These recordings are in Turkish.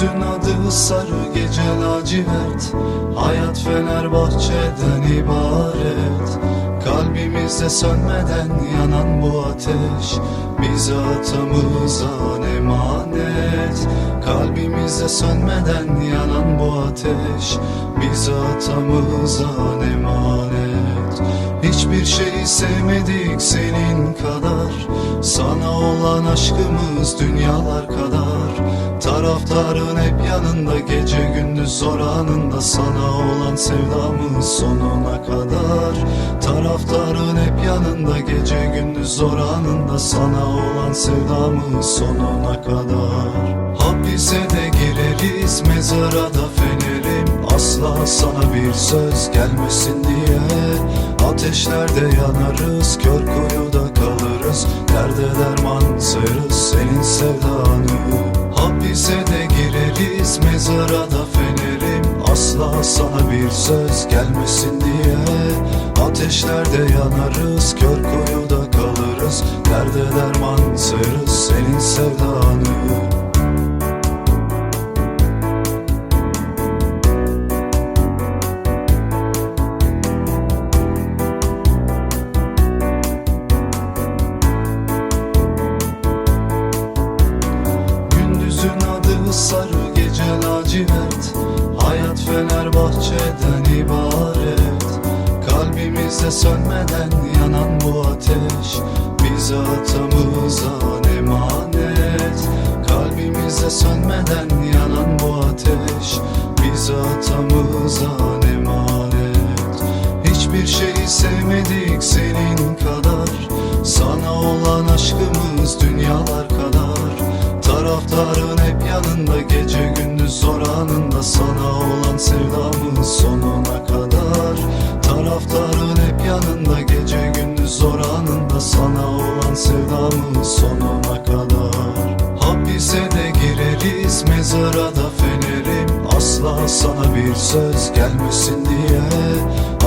Gündüzün adı sarı gece lacivert. Hayat Fenerbahçe'den ibaret. Kalbimizde sönmeden yanan bu ateş Bize atamızdan emanet. Kalbimizde sönmeden yanan bu ateş Bize atamızdan emanet. Hiçbir şeyi sevmedik senin kadar. Sana olan aşkımız dünyalar kadar Taraftarın hep yanında gece gündüz zor anında Sana olan sevdamız sonuna kadar. Taraftarın hep yanında gece gündüz zor anında Sana olan sevdamız sonuna kadar. Hapise de gireriz mezara da fenerim. Asla sana bir söz gelmesin diye. Ateşlerde yanarız kör kuyuda kalırız. Derde derman sayarız senin sevdanı sana bir söz gelmesin diye Ateşlerde yanarız kör kuyuda kalırız. Derde derman sayarız senin sevdanı Fenerbahçe'den ibaret. Kalbimizde sönmeden yanan bu ateş Bize atamızdan emanet. Kalbimizde sönmeden yanan bu ateş Bize atamızdan emanet. Hiçbir şeyi sevmedik senin kadar. Sana olan aşkımız dünyalar kadar. Taraftarın gireriz mezara da fenerim. Asla sana bir söz gelmesin diye.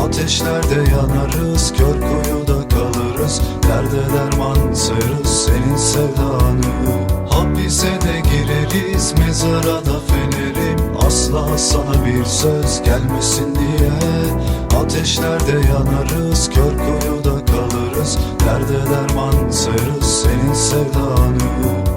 Ateşlerde yanarız kör kuyuda kalırız. Derde derman sayarız senin sevdanı. Hapise de gireriz mezara da fenerim. Asla sana bir söz gelmesin diye. Ateşlerde yanarız kör kuyuda kalırız. Derde derman sayarız senin sevdanı